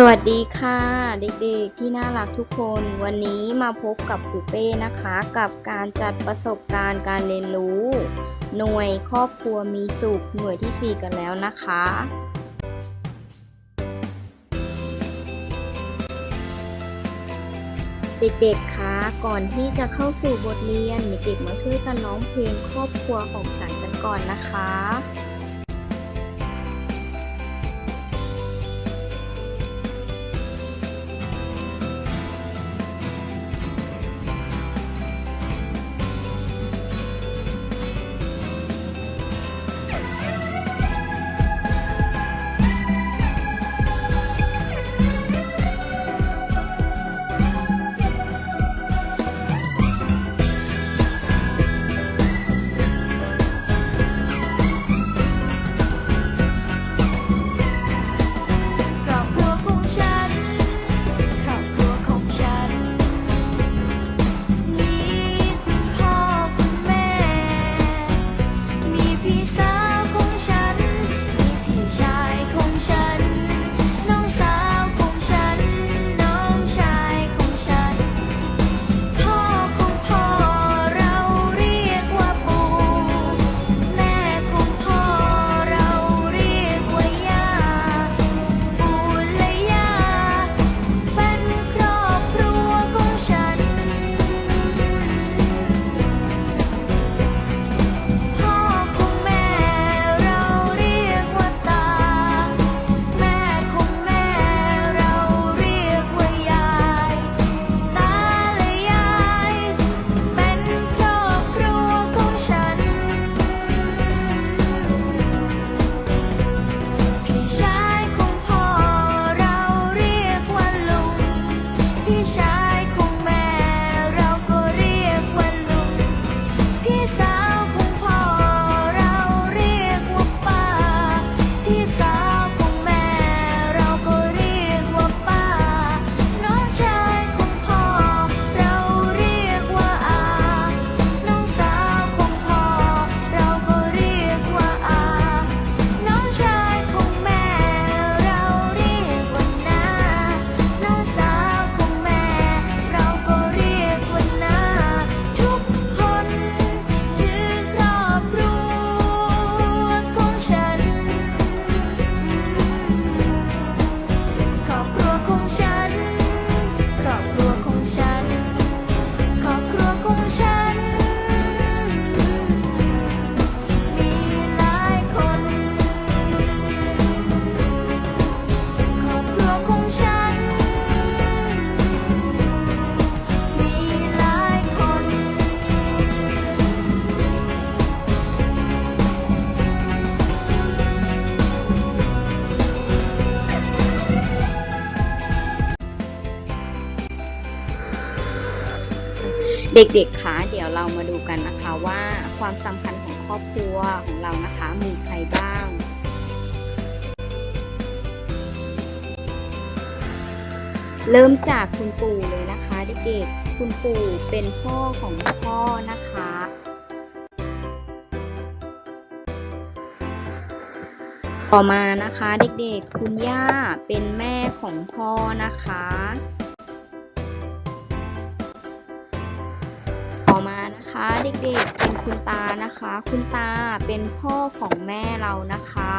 สวัสดีค่ะ เด็กๆที่น่ารักทุกคนวันนี้มาพบกับครูเป้นะคะ กับการจัดประสบการณ์การเรียนรู้ หน่วยครอบครัวมีสุขหน่วยที่ 4 กันแล้วนะคะ เด็กๆคะก่อนที่จะเข้าสู่บทเรียนเด็กๆมาช่วยกันร้องเพลงครอบครัวของฉันกันก่อนนะคะ เด็กๆคะเดี๋ยวเรามาดูกันนะคะว่าความสัมพันธ์ของครอบครัวของเรานะคะมีใครบ้าง เริ่มจากคุณปู่เลยนะคะเด็กๆคุณปู่เป็นพ่อของพ่อนะคะ ต่อมานะคะเด็กๆคุณย่าเป็นแม่ของพ่อนะคะ เด็กๆเป็นคุณตานะคะ คุณตาเป็นพ่อของแม่เรานะคะ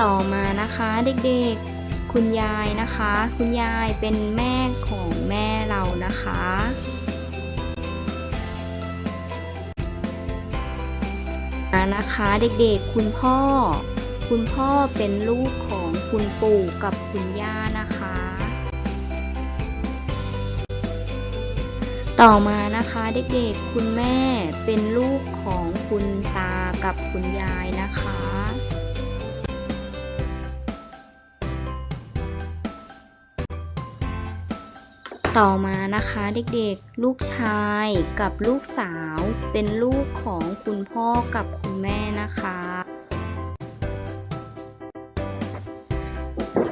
ต่อมานะคะเด็กๆคุณยายนะคะ คุณยายเป็นแม่ของแม่เรานะคะนะคะเด็กๆคุณพ่อ คุณพ่อเป็นลูกของคุณปู่กับคุณย่านะ ต่อมานะคะเด็กๆ คุณแม่เป็นลูกของคุณตากับคุณยายนะคะ ต่อมานะคะเด็กๆ ลูกชายกับลูกสาว เป็นลูกของคุณพ่อกับคุณแม่นะคะ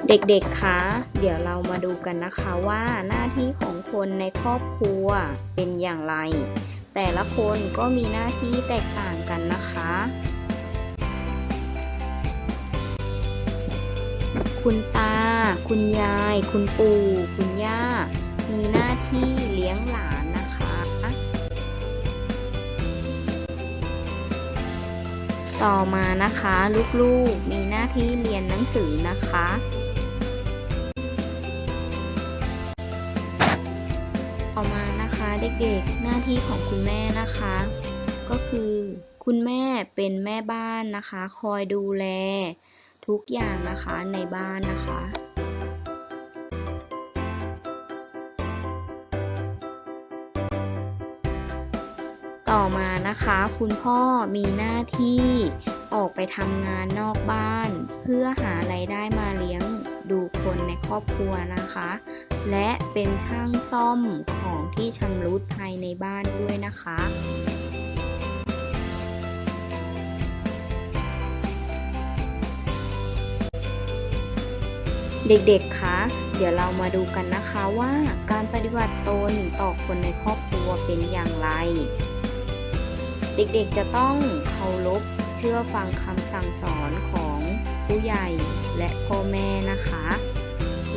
เด็กๆ คะ เดี๋ยวเรามาดูกันนะคะว่าหน้าที่ของคนในครอบครัวเป็นอย่างไร แต่ละคนก็มีหน้าที่แตกต่างกันนะคะ คุณตา คุณยาย คุณปู่ คุณย่า มีหน้าที่เลี้ยงหลานนะคะ ต่อมานะคะ ลูกๆ มีหน้าที่เรียนหนังสือนะคะ อมานะคะเด็กๆหน้าที่ของคุณแม่นะคะ ก็คือคุณแม่เป็นแม่บ้านนะคะ คอยดูแล ทุกอย่างนะคะในบ้านนะคะต่อมานะคะคุณพ่อมีหน้าที่ออกไปทำงานนอกบ้าน เพื่อหาไรายได้มาเลี้ยง ดูคนในครอบครัวนะคะ และเป็นช่างซ่อมของที่ชำรุดภายในบ้านด้วยนะคะเด็กๆ คะ เดี๋ยวเรามาดูกันนะคะว่าการปฏิบัติตนต่อคนในครอบครัวเป็นอย่างไร เด็กๆ จะต้องเคารพเชื่อฟังคำสั่งสอนของ ผู้ใหญ่และพ่อแม่นะคะ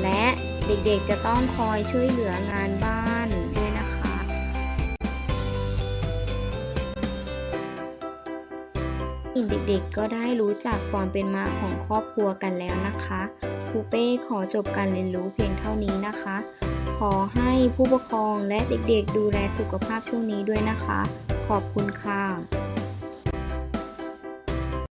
และเด็กๆจะต้องคอยช่วยเหลืองานบ้านด้วยนะคะ เด็กๆก็ได้รู้จักความเป็นมาของครอบครัวกันแล้วนะคะครูเป้ขอจบการเรียนรู้เพียงเท่านี้นะคะ ขอให้ผู้ปกครองและเด็กๆดูแลสุขภาพช่วงนี้ด้วยนะคะ ขอบคุณค่ะ